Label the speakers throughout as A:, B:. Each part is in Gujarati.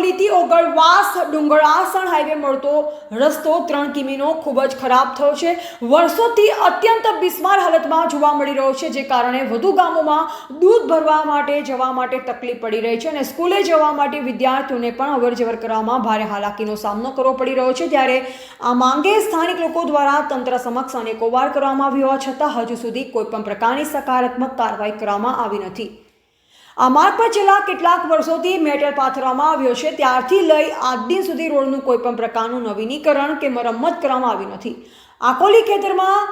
A: આકોલીથી ઓગળવાસ ડુંગળાસણ હાઈવે મળતો રસ્તો ત્રણ કિમીનો ખૂબ જ ખરાબ થયો છે. વર્ષોથી અત્યંત બિસ્માર હાલતમાં જોવા મળી રહ્યો છે, જે કારણે વધુ ગામોમાં દૂધ ભરવા માટે જવા માટે તકલીફ પડી રહી છે અને સ્કૂલે જવા માટે વિદ્યાર્થીઓને પણ અવરજવર કરવામાં ભારે હાલાકીનો સામનો કરવો પડી રહ્યો છે. ત્યારે આ માંગે સ્થાનિક લોકો દ્વારા તંત્ર સમક્ષ અનેકોવાર કરવામાં આવ્યો, છતાં હજુ સુધી કોઈપણ પ્રકારની સકારાત્મક કાર્યવાહી કરવામાં આવી નથી. આ માર્ગ પર છેલ્લા કેટલાક વર્ષોથી મેટલ પાથરવામાં આવ્યો છે. ત્યારથી લઈ આજ દિન સુધી રોડનું કોઈપણ પ્રકારનું નવીનીકરણ કે મરમ્મત કરવામાં આવી નથી. આકોલી ખેતરમાં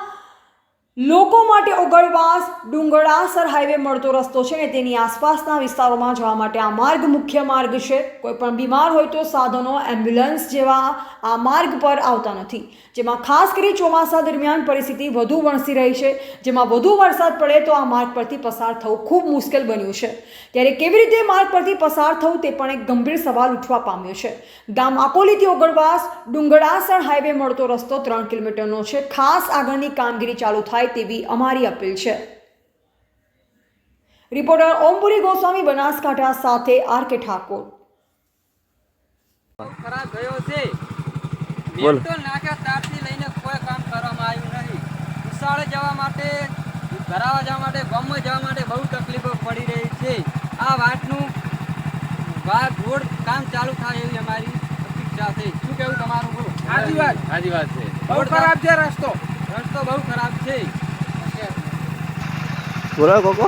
A: લોકો માટે ઓગળવાસ ડુંગળાસર હાઈવે મળતો રસ્તો છે ને તેની આસપાસના વિસ્તારોમાં જવા માટે આ માર્ગ મુખ્ય માર્ગ છે. કોઈ પણ બીમાર હોય તો સાધનો એમ્બ્યુલન્સ જેવા આ માર્ગ પર આવતા નથી. જેમાં ખાસ કરી ચોમાસા દરમિયાન પરિસ્થિતિ વધુ વણસી રહી છે. જેમાં વધુ વરસાદ પડે તો આ માર્ગ પરથી પસાર થવું ખૂબ મુશ્કેલ બન્યું છે. ત્યારે કેવી રીતે માર્ગ પરથી પસાર થવું તે પણ એક ગંભીર સવાલ ઉઠવા પામ્યો છે. ગામ આકોલીથી ઓગળવાસ ડુંગળાસર હાઈવે મળતો રસ્તો ત્રણ કિલોમીટરનો છે. ખાસ આગળની કામગીરી ચાલુ થાય તેવી અમારી અપીલ છે. રિપોર્ટર ઓમપુરી ગોસ્વામી બનાસકાંઠા સાથે આર કે ઠાકોર.
B: ગયો છે. તો નાખ્યા તારથી લઈને કોઈ કામ કરવામાં આવ્યું નથી. ઉસાળે જવા માટે ધરાવા જવા માટે ગામમાં જવા માટે બહુ તકલીફો પડી રહી છે. આ વાત રોડ કામ ચાલુ થાય એવી અમારી અપેક્ષા છે. શું કેવું તમારું? બોલો
C: વાત. સાચી વાત છે.
B: બહુ
C: ખરાબ છે
B: રસ્તો. બહુ ખરાબ છે.
D: બોલો કોકો.